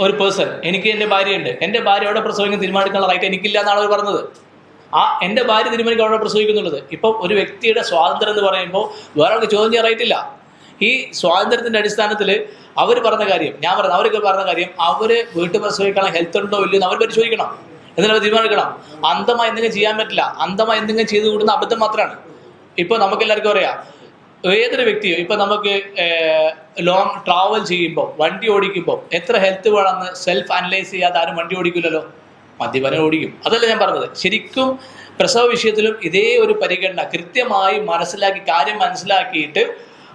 ഒരു പേഴ്സൺ എനിക്ക് എന്റെ ഭാര്യയുണ്ട്. എന്റെ ഭാര്യ എവിടെ പ്രസവിക്കുന്ന തീരുമാനിക്കാനുള്ള റൈറ്റ് എനിക്കില്ല എന്നാണ് അവർ പറഞ്ഞത്. ആ എന്റെ ഭാര്യ തീരുമാനിക്കാൻ അവിടെ പ്രസവിക്കുന്നുള്ളത്. ഇപ്പം ഒരു വ്യക്തിയുടെ സ്വാതന്ത്ര്യം എന്ന് പറയുമ്പോൾ വേറൊരാൾക്ക് ചോദ്യം ചെയ്യാൻ ഈ സ്വാതന്ത്ര്യത്തിന്റെ അടിസ്ഥാനത്തിൽ അവർ പറഞ്ഞ കാര്യം ഞാൻ പറഞ്ഞ അവരൊക്കെ പറഞ്ഞ കാര്യം അവർ വീട്ടിൽ പ്രസവിക്കണം ഹെൽത്ത് ഉണ്ടോ ഇല്ലയോ എന്ന് അവർ പരിശോധിക്കണം. എന്നിട്ട് അവർ തീരുമാനിക്കണം. അന്ധമായി എന്തെങ്കിലും ചെയ്യാൻ പറ്റില്ല. അന്ധമായി എന്തെങ്കിലും ചെയ്തു കൂടുന്ന അബദ്ധം മാത്രമാണ്. ഇപ്പൊ നമുക്ക് എല്ലാവർക്കും അറിയാം ഏതൊരു വ്യക്തിയും ഇപ്പൊ നമുക്ക് ലോങ് ട്രാവൽ ചെയ്യുമ്പോൾ വണ്ടി ഓടിക്കുമ്പോൾ എത്ര ഹെൽത്ത് വേണമെന്ന് സെൽഫ് അനലൈസ് ചെയ്യാതെ ആരും വണ്ടി ഓടിക്കില്ലല്ലോ? മദ്യപാനം ഓടിക്കും. അതല്ല ഞാൻ പറഞ്ഞത്. ശരിക്കും പ്രസവ വിഷയത്തിലും ഇതേ ഒരു പരിഗണന കൃത്യമായി മനസ്സിലാക്കി കാര്യം മനസ്സിലാക്കിയിട്ട്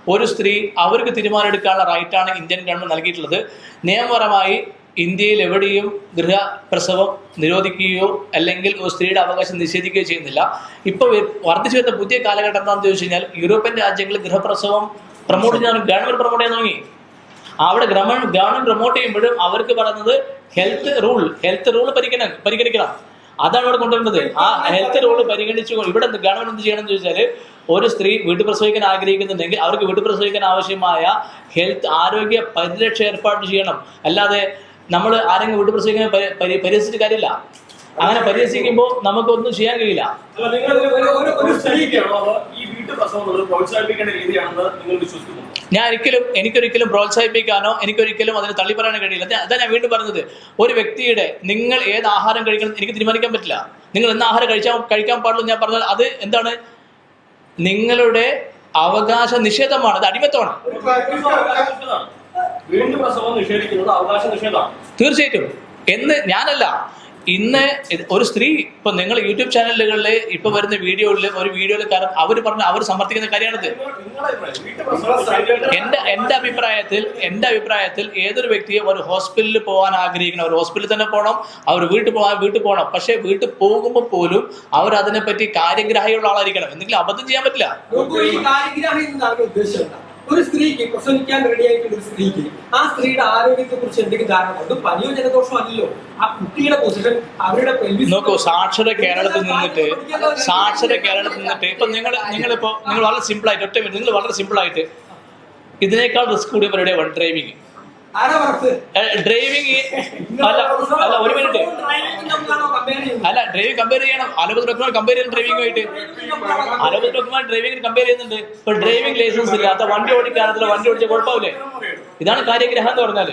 ഒരു സ്ത്രീ അവർക്ക് തീരുമാനമെടുക്കാനുള്ള റൈറ്റാണ് ഇന്ത്യൻ ഗവൺമെന്റ് നൽകിയിട്ടുള്ളത്. നിയമപരമായി ഇന്ത്യയിൽ എവിടെയും ഗൃഹപ്രസവം നിരോധിക്കുകയോ അല്ലെങ്കിൽ ഒരു സ്ത്രീയുടെ അവകാശം നിഷേധിക്കുകയോ ചെയ്യുന്നില്ല. ഇപ്പോൾ വർദ്ധിച്ചു വരുന്ന പുതിയ കാലഘട്ടം എന്താണെന്ന് ചോദിച്ചു കഴിഞ്ഞാൽ യൂറോപ്യൻ രാജ്യങ്ങളിൽ ഗൃഹപ്രസവം പ്രൊമോട്ട് ചെയ്യാൻ ഗവൺമെന്റ് പ്രൊമോട്ട് ചെയ്യാൻ തുടങ്ങി. അവിടെ ഗവൺമെന്റ് പ്രൊമോട്ട് ചെയ്യുമ്പോഴും അവർക്ക് പറയുന്നത് ഹെൽത്ത് റൂൾ ഹെൽത്ത് റൂൾ പരിഗണ പരിഗണിക്കണം. അതാണ് ഇവിടെ കൊണ്ടുവരുന്നത്. ആ ഹെൽത്ത് റൂൾ പരിഗണിച്ചു ഇവിടെ ഗവൺമെന്റ് എന്ത് ചെയ്യണം എന്ന് ചോദിച്ചാൽ ഒരു സ്ത്രീ വീട്ടു പ്രസവിക്കാൻ ആഗ്രഹിക്കുന്നുണ്ടെങ്കിൽ അവർക്ക് വീട്ടു പ്രസവിക്കാൻ ആവശ്യമായ ഹെൽത്ത് ആരോഗ്യ പരിരക്ഷ ഏർപ്പാട് ചെയ്യണം. അല്ലാതെ നമ്മൾ ആരെങ്കിലും വീട്ടിൽ പ്രസവിക്കാൻ പരി- പരി- പരിഹസിച്ചിട്ട് കാര്യമില്ല. അങ്ങനെ പരിഹസിക്കുമ്പോൾ നമുക്കൊന്നും ചെയ്യാൻ കഴിയില്ല. ഞാൻ ഒരിക്കലും എനിക്കൊരിക്കലും പ്രോത്സാഹിപ്പിക്കാനോ എനിക്കൊരിക്കലും അതിന് തള്ളി പറയാനോ കഴിയില്ല. അതാ- ഞാൻ വീണ്ടും പറഞ്ഞത്. ഒരു വ്യക്തിയുടെ നിങ്ങൾ ഏത് ആഹാരം കഴിക്കണം എനിക്ക് തീരുമാനിക്കാൻ പറ്റില്ല. നിങ്ങൾ എന്ന ആഹാരം കഴിച്ചാൽ കഴിക്കാൻ പാടുള്ളൂ ഞാൻ പറഞ്ഞാൽ അത് എന്താണ്? നിങ്ങളുടെ അവകാശ നിഷേധമാണ് അത് അടിമത്തമാണ് ഒരു വീട്ടു അവകാശ നിഷേധമാണ്. വീട്ടു പ്രസവം നിഷേധിക്കുന്നത് അവകാശ നിഷേധമാണ്. തീർച്ചയായിട്ടും. എന്ന് ഞാനല്ല. ഇന്ന് ഒരു സ്ത്രീ ഇപ്പൊ നിങ്ങൾ യൂട്യൂബ് ചാനലുകളിൽ ഇപ്പൊ വരുന്ന വീഡിയോയിൽ ഒരു വീഡിയോയിൽ കാരണം അവർ പറഞ്ഞ അവർ സമർത്ഥിക്കുന്ന കാര്യമാണിത്. എന്റെ എന്റെ അഭിപ്രായത്തിൽ എന്റെ അഭിപ്രായത്തിൽ ഏതൊരു വ്യക്തിയും ഒരു ഹോസ്പിറ്റലിൽ പോകാൻ ആഗ്രഹിക്കണം ഒരു ഹോസ്പിറ്റലിൽ തന്നെ പോകണം അവർ വീട്ടിൽ പോകാൻ വീട്ടിൽ പോകണം. പക്ഷെ വീട്ടിൽ പോകുമ്പോൾ പോലും അവർ അതിനെപ്പറ്റി കാര്യഗ്രാഹിയുള്ള ആളായിരിക്കണം. എന്തെങ്കിലും അബദ്ധം ചെയ്യാൻ പറ്റില്ല. ഒരു സ്ത്രീക്ക് പ്രസവിക്കാൻ റെഡി ആയിട്ടുള്ള ഒരു സ്ത്രീക്ക് ആ സ്ത്രീയുടെ ആരോഗ്യത്തെ കുറിച്ച് എന്തെങ്കിലും ധാരണ? ഉണ്ട് പനിയോ ജലദോഷമോ അല്ലല്ലോ ആ കുട്ടിയുടെ പൊസിഷൻ അവരുടെ നോക്കൂ സാക്ഷര കേരളത്തിൽ നിന്നിട്ട് സാക്ഷര കേരളത്തിൽ നിന്നിട്ട് ഇപ്പൊ നിങ്ങൾ നിങ്ങളിപ്പോ നിങ്ങൾ വളരെ സിമ്പിൾ ആയിട്ട് ഒറ്റ നിങ്ങൾ വളരെ സിമ്പിൾ ആയിട്ട് ഇതിനേക്കാൾ റിസ്ക് കൂടിയ വൺ ഡ്രൈവിംഗ്? ഡ്രൈവിംഗ് അല്ല അല്ല ഒരു മിനിറ്റ് ഡ്രൈവിംഗ് കമ്പയർ ചെയ്യണം. അലോപതി ഡോക്ടർമാർ കമ്പയർ ചെയ്യണം ഡ്രൈവിംഗുമായിട്ട് അലോപതി ഡോക്ടർമാർ ഡ്രൈവിംഗിന് കമ്പയർ ചെയ്യുന്നുണ്ട്. ഇപ്പൊ ഡ്രൈവിംഗ് ലൈസൻസ് ഇല്ലാത്ത വണ്ടി ഓടിക്കാനത്തില്ല വണ്ടി ഓടിച്ച കുഴപ്പമില്ലേ? ഇതാണ് കാര്യഗ്രഹം എന്ന് പറഞ്ഞാൽ.